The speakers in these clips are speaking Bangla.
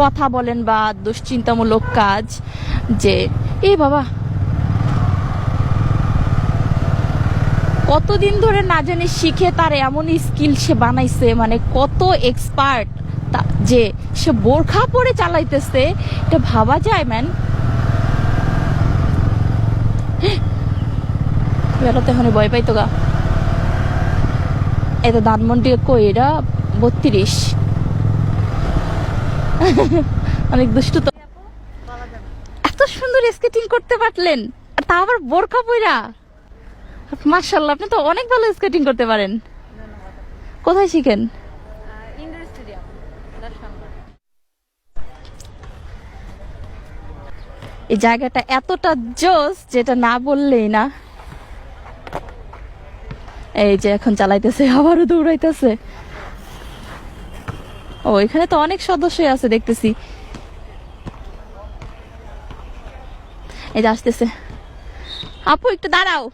কথা বলেন বা দুশ্চিন্তামূলক কাজ যে, এ বাবা, কতদিন ধরে না জানি শিখে তার এমন স্কিল সে বানাইছে মানে কত এক্সপার্ট যে সে বোরখা পরে চালাইতেছে, এটা ভাবা যায় ম্যান বেরোতে এখন ভয় পাইতো গা। এত ধানমন্ডি কই? এটা বত্রিশ। অনেক দুষ্টু তো। এত সুন্দর স্কেটিং করতে পারলেন। তা আবার বোরখা পইরা। মার্শাল্লাহ আপনি তো অনেক ভালো স্কেটিং করতে পারেন। কোথায় শিখেন? এই জায়গাটা এতটা জোস যেটা না বললেই না। এই যে এখন চালাইতেছে, আবারও দৌড়াইতেছে। ও এখানে তো অনেক সদস্যই আছে দেখতেছি। এই যে আসতেছে। আপু একটু দাঁড়াও।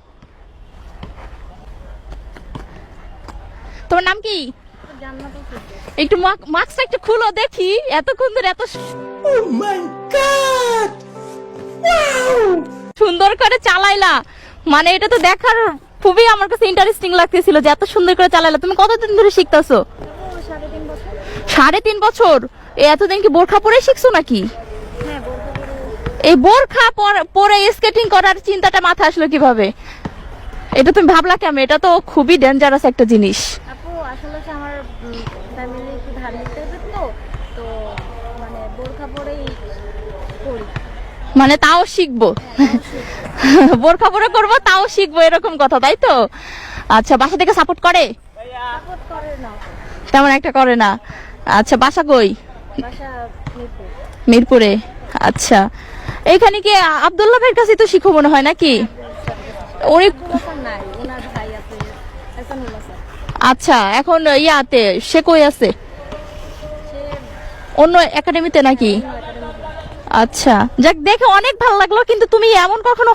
তোমার নাম কি? একটু মাস্কটা একটু খুলো দেখি এতক্ষণ ধরে এত সুন্দর করে চালাইলা। মানে এটা তো দেখার খুবই আমার কাছে ইন্টারেস্টিং লাগতেছিল যে এত সুন্দর করে চালাইলা। তুমি কতদিন ধরে শিখতেছো? সাড়ে তিন বছর? এতদিন কি বোরখা পরে শিখছো নাকি? হ্যাঁ এই বোরখা পর- স্কেটিং করার চিন্তাটা মাথায় আসলো কীভাবে? এটা তুমি ভাবলা কেমন? এটা তো খুবই ডেঞ্জারাস একটা জিনিস। আপু আসলে আমার ফ্যামিলি একটু ধার্মিক টাইপের তো তো মানে বোরখা পরেই করি মানে তাও শিখব? বোরখা পরে করব তাও শিখব এরকম কথা তাই তো? আচ্ছা বাসা থেকে সাপোর্ট করে? সাপোর্ট করে না। তেমন একটা করে না। আচ্ছা বাসা কই? মিরপুরে। আচ্ছা। এখানে কি আবদুল্লাহ ভাইয়ের কাছে তো শিখো মনে হয় নাকি? উনি আচ্ছা এখন ইয়াতে সে কই আছে? অন্য একাডেমিতে নাকি? আচ্ছা। যাক দেখে অনেক ভালো লাগল কিন্তু তুমি এমন কখনো